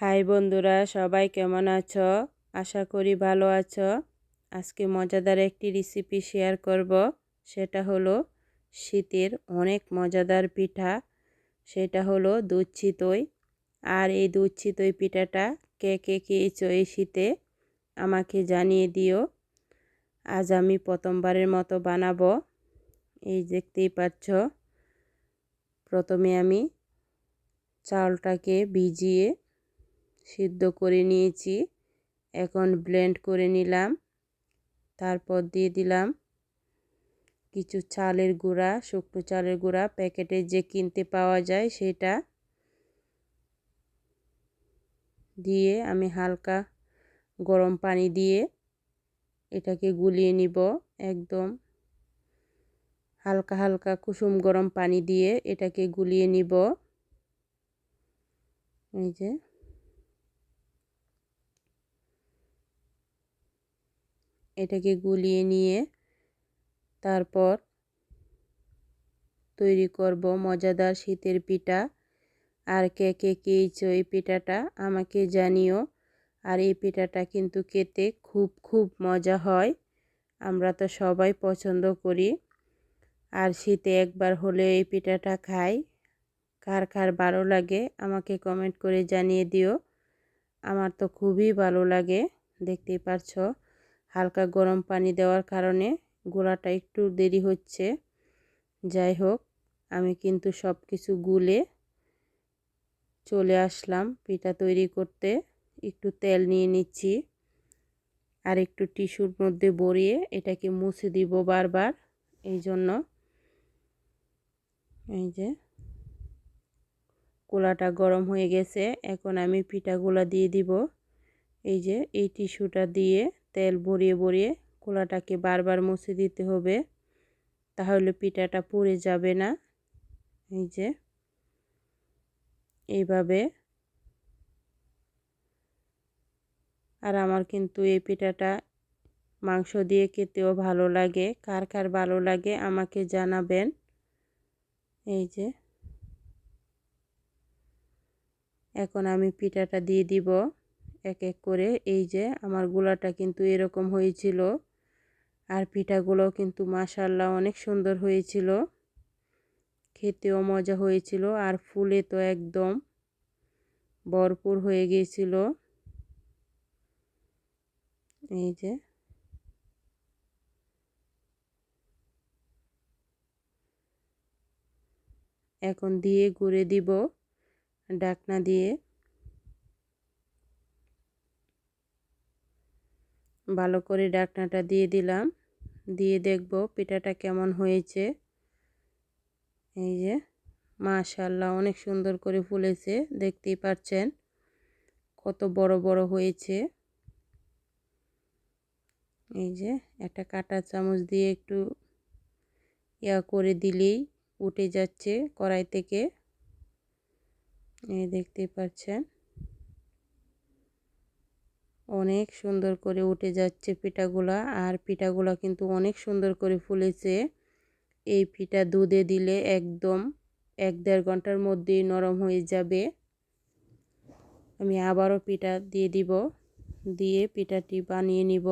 High বন্ধুরা, সবাই কেমন আছো? আশা করি ভালো আছো। আজকে মজাদার একটি রেসিপি শেয়ার করব। সেটা হলো শীতের অনেক মজাদার পিঠা। সেটা হলো দুধ চিতই। আর এই দুধ চিতই পিঠাটা কে কে খেয়েছো এই শীতে আমাকে জানিয়ে দিও। আজ আমি প্রথমবারের মতো বানাবো। এই দেখতেই পাচ্ছ। প্রথমে আমি চালটাকে ভিজিয়ে সিদ্ধ করে নিয়েছি। এখন ব্লেন্ড করে নিলাম। তারপর দিয়ে দিলাম কিছু চালের গুঁড়া, শুকনো চালের গুঁড়া। প্যাকেটে যে কিনতে পাওয়া যায় সেটা দিয়ে আমি হালকা গরম পানি দিয়ে এটাকে গুলিয়ে নিব একদম। হালকা হালকা কুসুম গরম পানি দিয়ে এটাকে গুলিয়ে নিব। এই যে এটাকে গুলিয়ে নিয়ে তারপর তৈরি করব মজাদার শীতের পিঠা। আর কে কে খেয়েছো এই পিঠাটা আমাকে জানিও। আর এই পিঠাটা কিন্তু খেতে খুব খুব মজা হয়। আমরা তো সবাই পছন্দ করি। আর শীতে একবার হলে এই পিঠাটা খাই। কার কার ভালো লাগে আমাকে কমেন্ট করে জানিয়ে দিও। আমার তো খুবই ভালো লাগে, দেখতেই পারছ। হালকা গরম পানি দেওয়ার কারণে গোলাটা একটু দেরি হচ্ছে। যাই হোক, আমি কিন্তু সব কিছু গুলে চলে আসলাম পিঠা তৈরি করতে। একটু তেল নিয়ে নিচ্ছি আর একটু টিস্যুর মধ্যে বড়িয়ে এটাকে মুছে দিব বারবার। এই জন্য এই যে কোলাটা গরম হয়ে গেছে, এখন আমি পিঠাগুলা দিয়ে দিব। এই যে এই টিস্যুটা দিয়ে তেল ভরিয়ে ভরিয়ে কোলাটাকে বারবার মুছে দিতে হবে। তাহলে পিঠাটা পুড়ে যাবে না। এই যে। এইভাবে। আর আমার কিন্তু এই পিঠাটা মাংস দিয়ে খেতেও ভালো লাগে। কার কার ভালো লাগে আমাকে জানাবেন। এই যে। এখন আমি পিঠাটা দিয়ে দিব। এক এক করে এই যে আমার গোলাটা কিন্তু এরকম হয়েছিল। আর পিঠাগুলো কিন্তু মাসাল্লাহ অনেক সুন্দর হয়েছিল। খেতেও মজা হয়েছিল আর ফুলে তো একদম ভরপুর হয়ে গিয়েছিল। এই যে। এখন দিয়ে ঘুরে দিব, ডাকনা দিয়ে। ভালো করে ডাকনাটা দিয়ে দিলাম। দিয়ে দেখব পিঠাটা কেমন হয়েছে। এই যে মাশাল্লাহ অনেক সুন্দর করে ফুলেছে, দেখতেই পাচ্ছেন। কত বড় বড় হয়েছে। এই যে, একটা কাটা চামচ দিয়ে একটু ইয়া করে দিলেই উঠে যাচ্ছে কড়াই থেকে। এই দেখতেই পাচ্ছেন। অনেক সুন্দর করে উঠে যাচ্ছে পিঠাগুলা আর পিঠাগুলা কিন্তু অনেক সুন্দর করে ফুলেছে। এই পিঠা দুধে দিলে একদম এক দেড় ঘণ্টার মধ্যেই নরম হয়ে যাবে। আমি আবারও পিঠা দিয়ে দিব, দিয়ে পিঠাটি বানিয়ে নিব।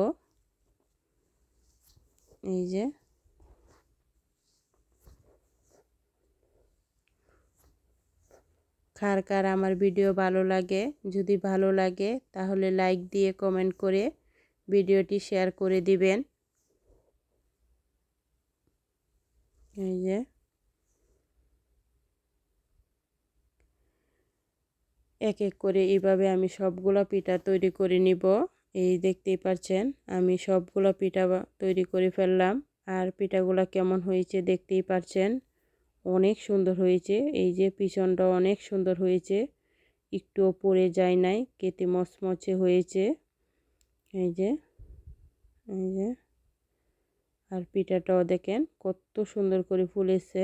এই যে কার কার আমার ভিডিও ভালো লাগে, যদি ভালো লাগে, তাহলে লাইক দিয়ে কমেন্ট করে ভিডিওটি শেয়ার করে দিবেন। এই যে। এক এক করে এইভাবে আমি সবগুলো পিঠা তৈরি করে নিব। এই দেখতেই পাচ্ছেন আমি সবগুলো পিঠা তৈরি করে ফেললাম। আর পিঠাগুলো কেমন হয়েছে দেখতেই পাচ্ছেন অনেক সুন্দর হয়েছে। এই যে পিছনটা অনেক সুন্দর হয়েছে। একটুও পড়ে যায় নাই, কেটে মচমচে হয়েছে। এই যে এই যে। আর পিঠাটাও দেখেন কত সুন্দর করে ফুলেছে।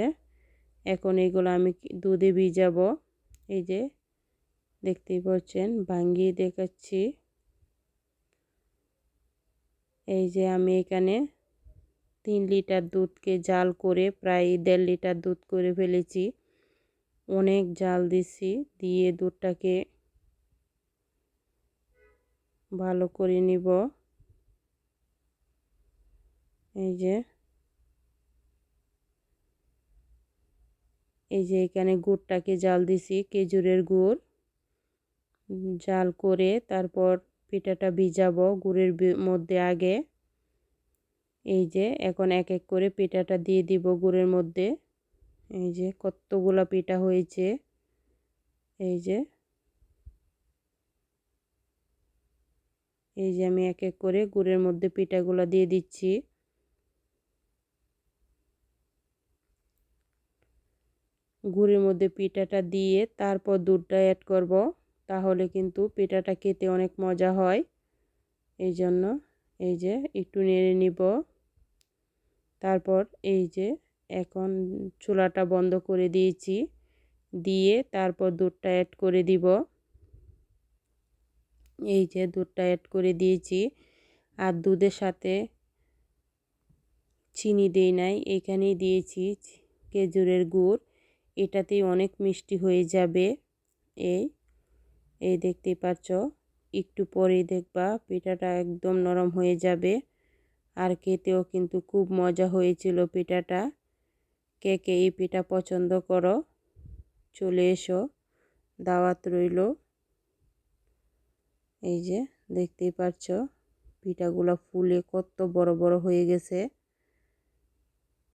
এখন এইগুলো আমি দুধে ভিজাবো। এই যে, দেখতেই পাচ্ছেন ভাঙ্গিয়ে দেখাচ্ছি। এই যে আমি এখানে তিন লিটার দুধকে জাল করে, প্রায় দেড় লিটার দুধ করে ফেলেছি। অনেক জাল দিছি, দিয়ে দুধটাকে ভালো করে নিব। এই যে এই যে এখানে গুড়টাকে জাল দিছি, খেজুরের গুড়। জাল করে তারপর পিঠাটা ভিজাবো গুড়ের মধ্যে আগে। এই যে, এখন এক এক করে পিঠাটা দিয়ে দিব গুড়ের মধ্যে। এই যে, কতগুলো পিঠা হয়েছে। এই যে। এই যে, আমি এক এক করে গুড়ের মধ্যে পিঠাগুলো দিয়ে দিচ্ছি। গুড়ের মধ্যে পিঠাটা দিয়ে তারপর দুধটা অ্যাড করব, তাহলে কিন্তু পিঠাটা খেতে অনেক মজা হয়। এই জন্য এই যে, একটু নেড়ে নিব। তারপর এই যে এখন চুলাটা বন্ধ করে দিয়েছি। দিয়ে তারপর দুধটা অ্যাড করে দিব। এই যে দুধটা অ্যাড করে দিয়েছি। আর দুধের সাথে চিনি দিই নাই, এখানেই দিয়েছি খেজুরের গুড়। এটাতেই অনেক মিষ্টি হয়ে যাবে। এই এই দেখতেই পাচ্ছ, একটু পরেই দেখবা পিঠাটা একদম নরম হয়ে যাবে। আর খেতেও কিন্তু খুব মজা হয়েছিল পিঠাটা। কে কে এই পিঠা পছন্দ করো, চলে এসো, দাওয়াত রইল। এই যে দেখতেই পাচ্ছ, পিঠাগুলো ফুলে কত বড় বড় হয়ে গেছে।